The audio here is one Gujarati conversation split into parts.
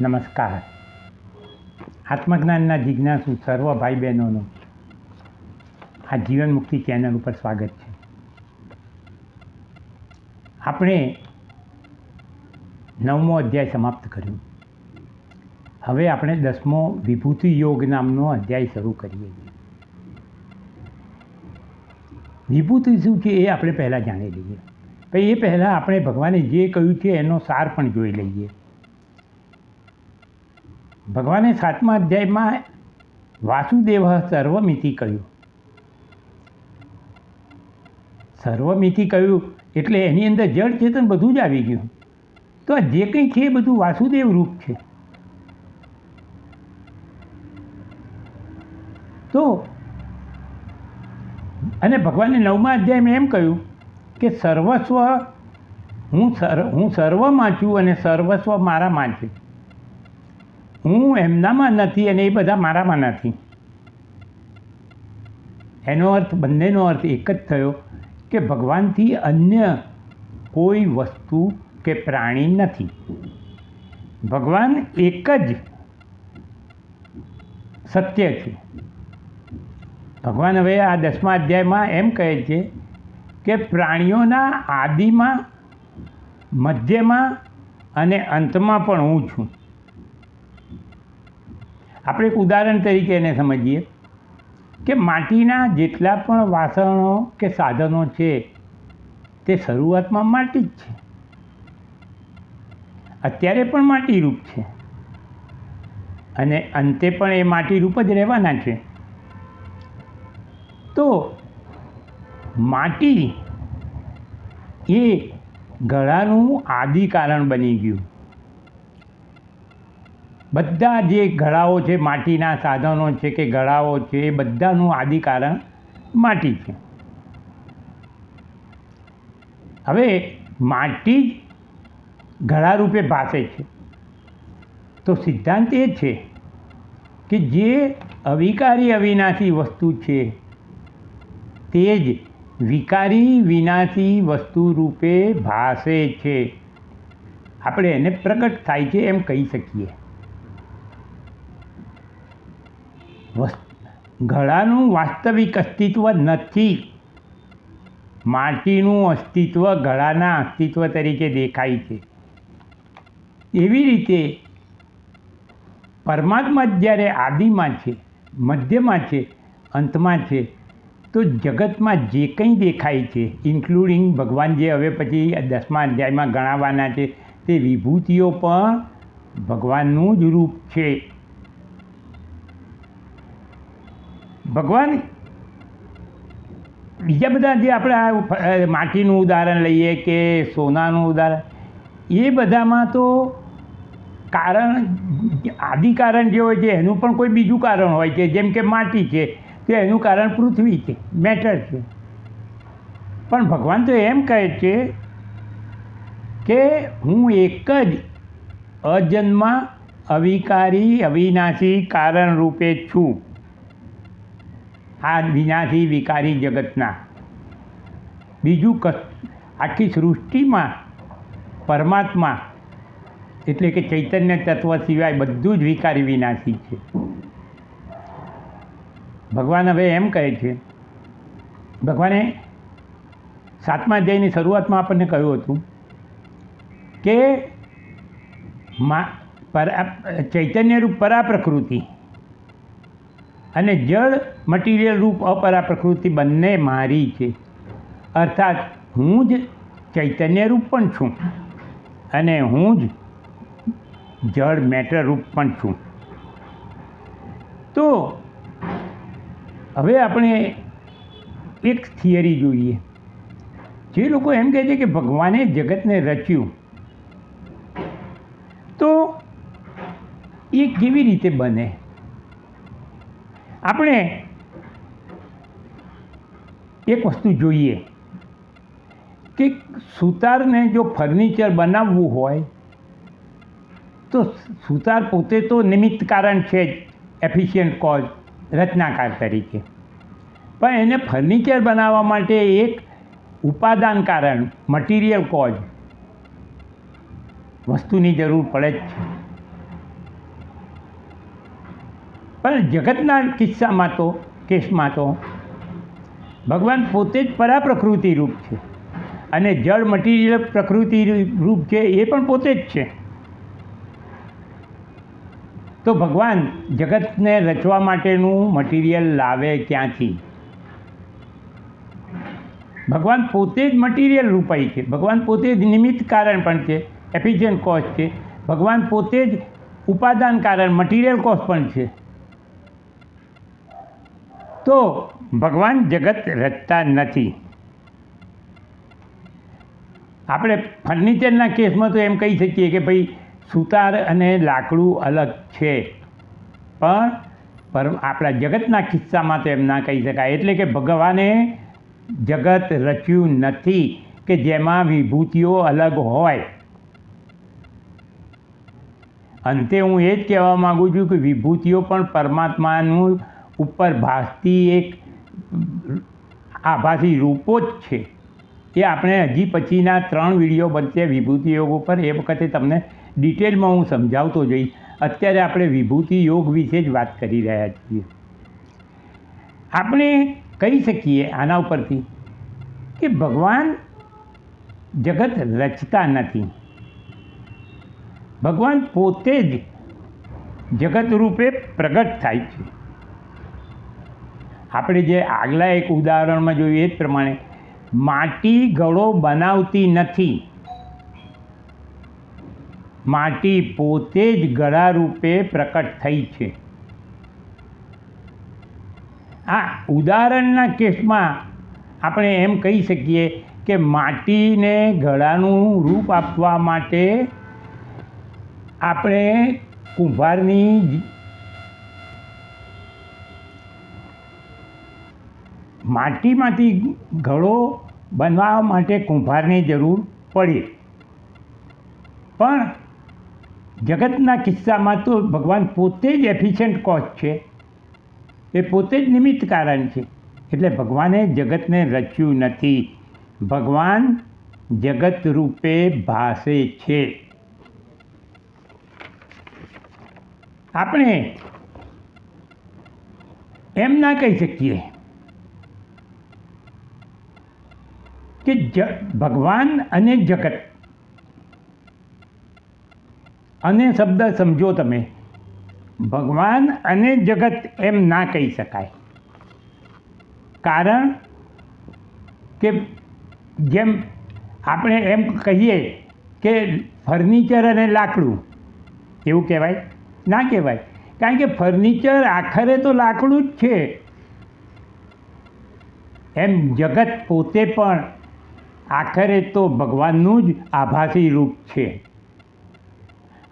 નમસ્કાર. આત્મજ્ઞાનના જિજ્ઞાસુ સર્વ ભાઈ બહેનોનું આ જીવન મુક્તિ ચેનલ ઉપર સ્વાગત છે. આપણે નવમો અધ્યાય સમાપ્ત કર્યો. હવે આપણે દસમો વિભૂતિ યોગ નામનો અધ્યાય શરૂ કરીએ છીએ. વિભૂતિ શું છે એ આપણે પહેલાં જાણી લઈએ. પછી એ પહેલાં આપણે ભગવાને જે કહ્યું છે એનો સાર પણ જોઈ લઈએ. ભગવાને સાતમા અધ્યાયમાં વાસુદેવ સર્વમિતિ કહ્યું. સર્વમિતિ કહ્યું એટલે એની અંદર જળ ચેતન બધું જ આવી ગયું. તો આ જે કંઈ છે એ બધું વાસુદેવ રૂપ છે. તો અને ભગવાને નવમા અધ્યાયમાં એમ કહ્યું કે સર્વસ્વ હું સર્વ હું સર્વમાં છું અને સર્વસ્વ મારામાં છે. હું એમનામાં નથી અને એ બધા મારામાં નથી. એનો અર્થ, બંનેનો અર્થ એક જ થયો કે ભગવાનથી અન્ય કોઈ વસ્તુ કે પ્રાણી નથી. ભગવાન એક જ સત્ય છે. ભગવાન હવે આ દસમા અધ્યાયમાં એમ કહે છે કે પ્રાણીઓના આદિમાં, મધ્યમાં અને અંતમાં પણ હું છું. આપણે એક ઉદાહરણ તરીકે એને સમજીએ કે માટીના જેટલા પણ વાસણો કે સાધનો છે, તે શરૂઆતમાં માટી જ છે. અત્યારે પણ માટીરૂપ છે. અને અંતે પણ એ માટીરૂપ જ રહેવાના છે. તો માટી એ ગળાનું આદિ કારણ બની ગયું. બધા જે ગળાઓ છે, માટીના સાધનો છે કે ગળાઓ છે, એ બધાનું આદિ કારણ માટી છે. હવે માટી ગળા રૂપે ભાસે છે. તો સિદ્ધાંત એ છે કે જે અવિકારી અવિનાશી વસ્તુ છે, તે જ વિકારી વિનાશી વસ્તુ રૂપે ભાસે છે. આપણે એને પ્રગટ થાય છે એમ કહી શકીએ. ગળાનું વાસ્તવિક અસ્તિત્વ નથી. માટીનું અસ્તિત્વ ગળાના અસ્તિત્વ તરીકે દેખાય છે. એવી રીતે પરમાત્મા જ્યારે આદિમાં છે, મધ્યમાં છે, અંતમાં છે, તો જગતમાં જે કંઈ દેખાય છે ઇન્ક્લુડિંગ ભગવાન જે હવે પછી દસમા અધ્યાયમાં ગણાવવાના છે, તે વિભૂતિઓ પણ ભગવાનનું જ રૂપ છે. ભગવાન, બીજા બધા જે આપણે માટીનું ઉદાહરણ લઈએ કે સોનાનું ઉદાહરણ, એ બધામાં તો કારણ, આદિ કારણ જે હોય છે, એનું પણ કોઈ બીજું કારણ હોય છે. જેમ કે માટી છે, તો એનું કારણ પૃથ્વી છે, મેટર છે. પણ ભગવાન તો એમ કહે છે કે હું એક જ અજન્મા અવિકારી અવિનાશી કારણ રૂપે છું. આ વિનાશી વિકારી જગતના. બીજું ક આખી સૃષ્ટિમાં પરમાત્મા એટલે કે ચૈતન્ય તત્વ સિવાય બધું જ વિકારી વિનાશી છે. ભગવાન હવે એમ કહે છે, ભગવાને સાતમા અધ્યાયની શરૂઆતમાં આપણને કહ્યું હતું કે મા, પરા, ચૈતન્ય રૂપ પરા પ્રકૃતિ અને જળ મટીરિયલ રૂપ અપરા પ્રકૃતિ બંને મારી છે. અર્થાત, હું જ ચૈતન્ય રૂપ પણ છું અને હું જ જળ મેટર રૂપ પણ છું. તો, હવે આપણે એક થિયરી જોઈએ. જે લોકો એમ કહે છે કે ભગવાને જગતને રચ્યું. તો, એ કેવી રીતે બને? આપણે એક વસ્તુ જોઈએ કે સુતારને જો ફર્નિચર બનાવવું હોય, તો સુતાર પોતે તો નિમિત્ત કારણ છે જ એફિશિયન્ટ કોઝ રચનાકાર તરીકે. પણ એને ફર્નિચર બનાવવા માટે એક ઉપાદાન કારણ મટીરિયલ કોઝ વસ્તુની જરૂર પડે જ છે. પણ જગતના કિસ્સામાં તો, કેસમાં તો, ભગવાન પોતે જ પરા પ્રકૃતિ રૂપ છે. અને જળ, મટીરિયલ પ્રકૃતિ રૂપ છે એ પણ પોતે જ છે. તો ભગવાન જગતને રચવા માટેનું મટીરિયલ લાવે ક્યાંથી? ભગવાન પોતે જ મટીરિયલ રૂપાઈ છે. ભગવાન પોતે જ નિમિત્ત કારણ પણ છે. એફિશિયન્ટ કોસ્ટ છે. ભગવાન પોતે જ ઉપાદાન કારણ, મટીરિયલ કોસ્ટ પણ છે. તો ભગવાન જગત રચતા નથી. આપણે ફર્નિચરના કેસમાં તો એમ કહી શકીએ કે ભાઈ સુતાર અને લાકડું અલગ છે. પણ, પર આપણા જગતના કિસ્સામાં તો એમ ના કહી શકાય. એટલે કે ભગવાને જગત રચ્યું નથી કે જેમાં વિભૂતિઓ અલગ હોય. અંતે હું એ જ કહેવા માગું છું કે વિભૂતિઓ પણ પરમાત્માનું ઉપર ભાસતી એક આભાસી રૂપો જ છે. એ આપણે હજી પછીના ત્રણ વીડિયો બનશે વિભૂતિ યોગ ઉપર. એ વખતે તમને ડિટેલમાં હું સમજાવતો જઈશ. અત્યારે આપણે વિભૂતિ યોગ વિશે જ વાત કરી રહ્યા છીએ. આપણે કહી શકીએ આના ઉપરથી કે ભગવાન જગત રચતા નથી. ભગવાન પોતે જ જગત રૂપે પ્રગટ થાય છે. આપણે જે આગલા એક ઉદાહરણમાં જોયું એ જ પ્રમાણે, માટી ઘડો બનાવતી નથી. માટી પોતે જ ગળા રૂપે પ્રકટ થઈ છે. આ ઉદાહરણના કેસમાં આપણે એમ કહી શકીએ કે માટીને ઘડાનું રૂપ આપવા માટે આપણે કુંભારની માટીમાંથી ઘડો બનાવવા માટે કુંભારની જરૂર પડી. પણ જગતના કિસ્સામાં તો ભગવાન પોતે જ એફિશિયન્ટ કોચ છે. એ પોતે જ નિમિત્ત કારણ છે. એટલે ભગવાને જગતને રચ્યું નથી. ભગવાન જગત રૂપે ભાસે છે. આપણે એમ ના કહી શકીએ. કે જ, ભગવાન અને જગત. અને શબ્દ સમજો તમે. ભગવાન અને જગત એમ ના કહી શકાય. કારણ કે જેમ આપણે એમ કહીએ કે ફર્નિચર અને લાકડું, એવું કહેવાય? ના કહેવાય. કારણ કે ફર્નિચર આખરે તો લાકડું જ છે. એમ જગત પોતે પણ આખરે તો ભગવાનનું જ આભાસી રૂપ છે.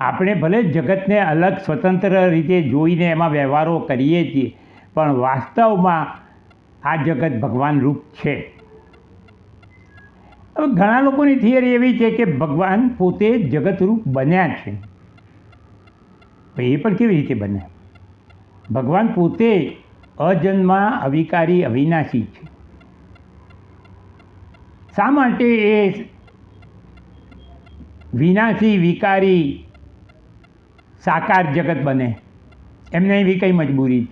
આપણે ભલે જગતને અલગ સ્વતંત્ર રીતે જોઈને એમાં વ્યવહારો કરીએ છીએ, પણ વાસ્તવમાં આ જગત ભગવાન રૂપ છે. હવે ઘણા લોકોની થિયરી એવી છે કે ભગવાન પોતે જગતરૂપ બન્યા છે. એ પણ કેવી રીતે બન્યા? ભગવાન પોતે અજન્મા અવિકારી અવિનાશી છે. શા માટે એ વિનાશી, વિકારી, સાકાર જગત બને? એમને એવી કંઈ મજબૂરી?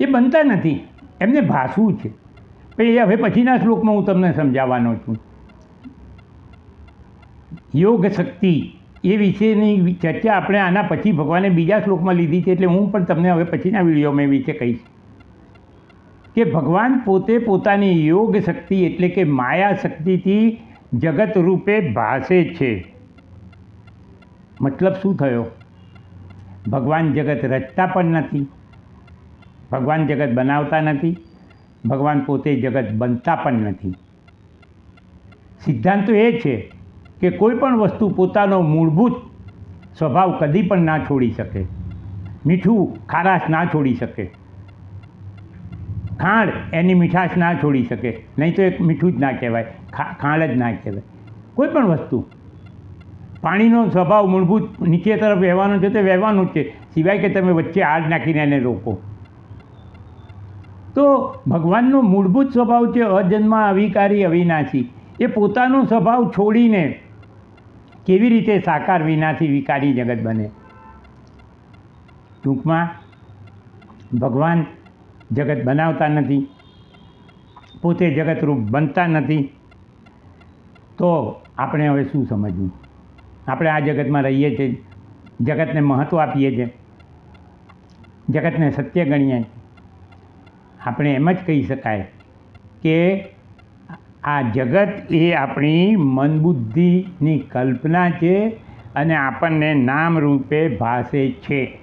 એ બનતા નથી. એમને ભાસવું છે. એ હવે પછીના શ્લોકમાં હું તમને સમજાવવાનો છું. યોગ શક્તિ એ વિશેની ચર્ચા આપણે આના પછી ભગવાને બીજા શ્લોકમાં લીધી છે એટલે હું પણ તમને હવે પછીના વિડીયોમાં એ વિશે કહીશ. કે ભગવાન પોતે પોતાની યોગ શક્તિ એટલે કે માયા શક્તિથી જગત રૂપે ભાસે છે. મતલબ શું થયો? ભગવાન જગત રચતા પણ નથી. ભગવાન જગત બનાવતા નથી. ભગવાન પોતે જગત બનતા પણ નથી. સિદ્ધાંત એ છે કે કોઈ પણ વસ્તુ પોતાનો મૂળભૂત સ્વભાવ કદી પણ ના છોડી શકે. મીઠું ખારાશ ના છોડી શકે. ખાંડ એની મીઠાશ ના છોડી શકે. નહીં તો એક મીઠું જ ના કહેવાય. ખા, ખાંડ જ ના કહેવાય. કોઈ પણ વસ્તુ. પાણીનો સ્વભાવ મૂળભૂત નીચે તરફ વહેવાનો છે તે વહેવાનો જ છે. સિવાય કે તમે વચ્ચે આડ નાખીને એને રોકો. તો ભગવાનનો મૂળભૂત સ્વભાવ છે અજન્મા અવિકારી અવિનાશી. એ પોતાનો સ્વભાવ છોડીને કેવી રીતે સાકાર વિનાથી વિકારી જગત બને? ટૂંકમાં ભગવાન જગત બનાવતા નથી, પોતે જગતરૂપ બનતા નથી, તો આપણે હવે શું સમજવું? આપણે આ જગતમાં રહીએ છીએ, જગતને મહત્ત્વ આપીએ છીએ, જગતને સત્ય ગણીએ આપણે એમ જ કહી શકાય કે આ જગત એ આપણી મનબુદ્ધિની કલ્પના છે અને આપણને નામ રૂપે ભાસે છે.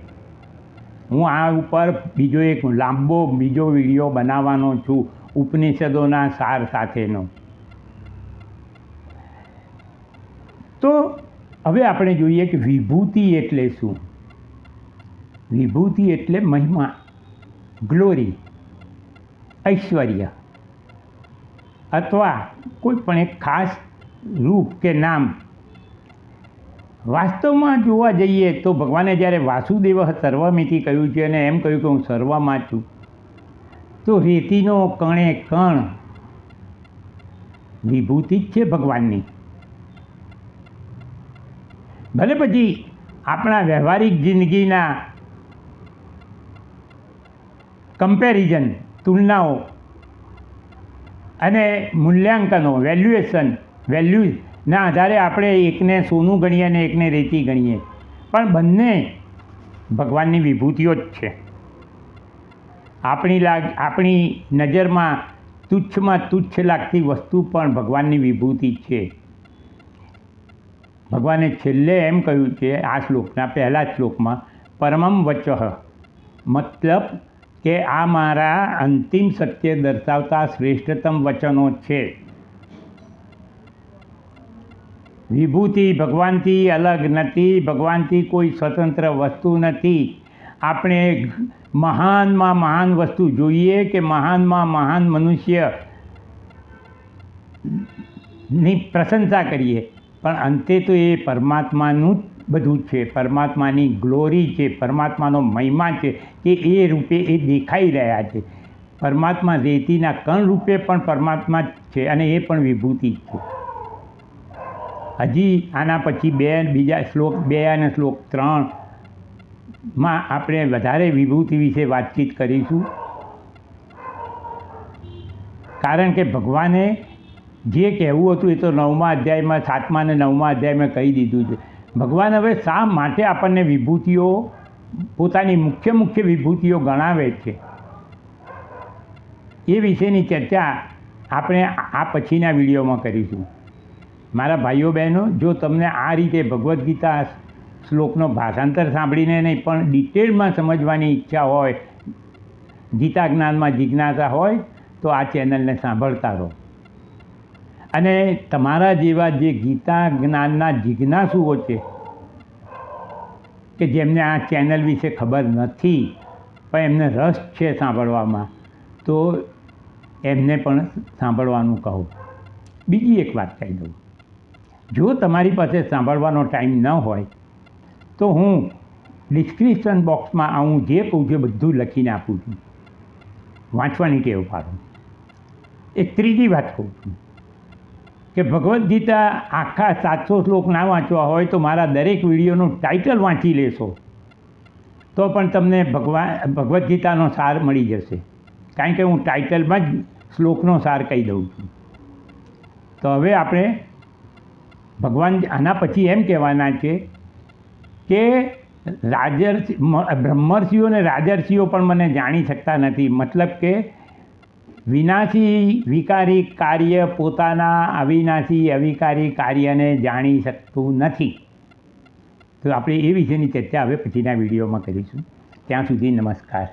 હું આ ઉપર બીજો એક લાંબો બીજો વીડિયો બનાવવાનો છું ઉપનિષદોના સાર સાથેનો. તો હવે આપણે જોઈએ કે વિભૂતિ એટલે શું? વિભૂતિ એટલે મહિમા, ગ્લોરી, ઐશ્વર્ય, અથવા કોઈ પણ એક ખાસ રૂપ કે નામ વાસ્તવમાં જોવા જઈએ તો ભગવાને જ્યારે વાસુદેવ સર્વમિતિ કહ્યું છે અને એમ કહ્યું કે હું સર્વમાં છું, તો રેતીનો કણે કણ વિભૂતિ જ છે ભગવાનની. ભલે પછી આપણા વ્યવહારિક જિંદગીના કમ્પેરિઝન તુલનાઓ અને મૂલ્યાંકનો વેલ્યુએશન વેલ્યુઝના આધારે આપણે એકને સોનું ગણીએ અને એકને રેતી ગણીએ. પણ બંને ભગવાનની વિભૂતિઓ જ છે. આપણી લાગ, આપણી નજરમાં તુચ્છમાં તુચ્છ લાગતી વસ્તુ પણ ભગવાનની વિભૂતિ છે. ભગવાને છેલ્લે એમ કહ્યું છે, આ શ્લોકના પહેલા શ્લોકમાં, પરમમ વચઃ, મતલબ કે આ મારા અંતિમ સત્ય દર્શાવતા શ્રેષ્ઠતમ વચનો છે. વિભૂતિ ભગવાનથી અલગ નથી, ભગવાનથી કોઈ સ્વતંત્ર વસ્તુ નથી. આપણે મહાનમાં મહાન વસ્તુ જોઈએ કે મહાનમાં મહાન મનુષ્યની પ્રશંસા કરીએ? પણ અંતે તો એ પરમાત્માનું જ બધું છે. પરમાત્માની ગ્લોરી છે, પરમાત્માનો મહિમા છે કે એ રૂપે એ દેખાઈ રહ્યા છે. પરમાત્મા રેતીના કણ રૂપે પણ પરમાત્મા જ છે અને એ પણ વિભૂતિ છે. હજી આના પછી બે, બીજા શ્લોક, બે અને શ્લોક ત્રણમાં આપણે વધારે વિભૂતિ વિશે વાતચીત કરીશું. કારણ કે ભગવાને જે કહેવું હતું એ તો નવમા અધ્યાયમાં, સાતમા અને નવમા અધ્યાયમાં કહી દીધું છે. ભગવાન હવે શા માટે આપણને વિભૂતિઓ, પોતાની મુખ્ય મુખ્ય વિભૂતિઓ ગણાવે છે? એ વિશેની ચર્ચા આપણે આ પછીના વિડીયોમાં કરીશું. મારા ભાઈઓ બહેનો, જો તમને આ રીતે ભગવદ્ ગીતા શ્લોકનો ભાષાંતર સાંભળીને નહીં પણ ડિટેલમાં સમજવાની ઈચ્છા હોય, ગીતા જ્ઞાનમાં જિજ્ઞાસા હોય, તો આ ચેનલને સાંભળતા રહો. અને તમારા જેવા જે ગીતા જ્ઞાનના જિજ્ઞાસુઓ છે, કે જેમને આ ચેનલ વિશે ખબર નથી, પણ એમને રસ છે સાંભળવામાં, તો એમને પણ સાંભળવાનું કહો. બીજી એક વાત કહી દઉં. જો તમારી પાસે સાંભળવાનો ટાઈમ ન હોય, તો હું ડિસ્ક્રિપ્શન બોક્સમાં હું જે કહું છું બધું લખીને આપું છું. વાંચવાની ટેવ પાડું. એક ત્રીજી વાત કહું છું કે ભગવદ્ ગીતા આખા સાતસો શ્લોક ના વાંચવા હોય તો મારા દરેક વિડીયોનું ટાઇટલ વાંચી લેશો, તો પણ તમને ભગવાન ભગવદ્ ગીતાનો સાર મળી જશે. કારણ કે હું ટાઇટલમાં જ શ્લોકનો સાર કહી દઉં છું. તો હવે આપણે ભગવાન આના પછી એમ કહેવાના છે કે રાજર્ષિ બ્રહ્મર્ષિઓ અને રાજર્ષિઓ પણ મને જાણી શકતા નથી. મતલબ કે વિનાશી વિકારી કાર્ય પોતાના અવિનાશી અવિકારી કાર્યને જાણી શકતું નથી. તો આપણે એ વિશેની ચર્ચા હવે પછીના વિડીયોમાં કરીશું. ત્યાં સુધી નમસ્કાર.